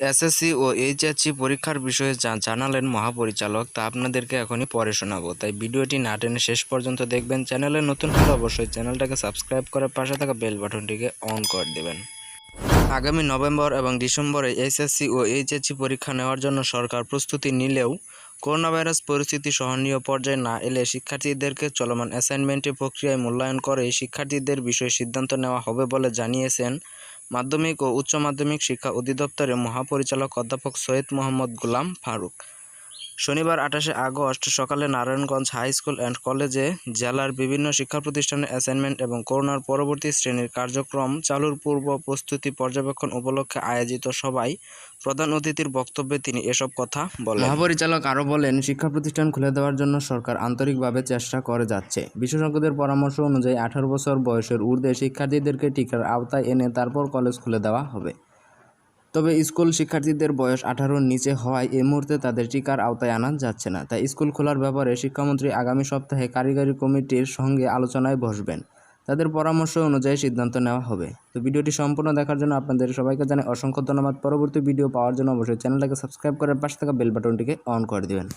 SSC ও HSC পরীক্ষার বিষয়ে যা জানালেন মহাপরিচালক। তা আপনাদেরকে এখনই পরে শোনাবো। তাই ভিডিওটি না টেনে শেষ পর্যন্ত দেখবেন। চ্যানেলে নতুন হলে অবশ্যই চ্যানেলটাকে সাবস্ক্রাইব করে পাশে থাকা বেল বাটনটিকে অন করে দেবেন। আগামী নভেম্বর এবং ডিসেম্বরে এইচএসসি ও এইচএসসি পরীক্ষা নেওয়ার জন্য সরকার প্রস্তুতি নিলেও করোনা ভাইরাস পরিস্থিতি সহনীয় পর্যায়ে না এলে শিক্ষার্থীদেরকে চলমান অ্যাসাইনমেন্টের প্রক্রিয়ায় মূল্যায়ন করে শিক্ষার্থীদের বিষয়ে সিদ্ধান্ত নেওয়া হবে বলে জানিয়েছেন মাধ্যমিক ও উচ্চ মাধ্যমিক শিক্ষা অধিদপ্তরের মহাপরিচালক অধ্যাপক সৈয়দ মোহাম্মদ গোলাম ফারুক। শনিবার আঠাশে আগস্ট সকালে নারায়ণগঞ্জ হাই স্কুল অ্যান্ড কলেজে জেলার বিভিন্ন শিক্ষা প্রতিষ্ঠানের অ্যাসাইনমেন্ট এবং করোনার পরবর্তী শ্রেণির কার্যক্রম চালুর পূর্ব প্রস্তুতি পর্যবেক্ষণ উপলক্ষে আয়োজিত সভায় প্রধান অতিথির বক্তব্যে তিনি এসব কথা বলেন। মহাপরিচালক আরও বলেন শিক্ষা প্রতিষ্ঠান খুলে দেওয়ার জন্য সরকার আন্তরিকভাবে চেষ্টা করে যাচ্ছে। বিশেষজ্ঞদের পরামর্শ অনুযায়ী আঠারো বছর বয়সের ঊর্ধ্বে শিক্ষার্থীদেরকে টিকার আওতায় এনে তারপর কলেজ খুলে দেওয়া হবে। তবে স্কুল শিক্ষার্থীদের বয়স আঠারোর নিচে হওয়ায় এই মুহূর্তে তাদের টিকার আওতায় আনা যাচ্ছে না। তাই স্কুল খোলার ব্যাপারে শিক্ষামন্ত্রী আগামী সপ্তাহে কারিগরি কমিটির সঙ্গে আলোচনায় বসবেন। তাদের পরামর্শ অনুযায়ী সিদ্ধান্ত নেওয়া হবে। তো ভিডিওটি সম্পূর্ণ দেখার জন্য আপনাদের সবাইকে জানাই অসংখ্য ধন্যবাদ। পরবর্তী ভিডিও পাওয়ার জন্য অবশ্যই চ্যানেলটাকে সাবস্ক্রাইব করে পাশে থাকা বেল বাটনটিকে অন করে দেবেন।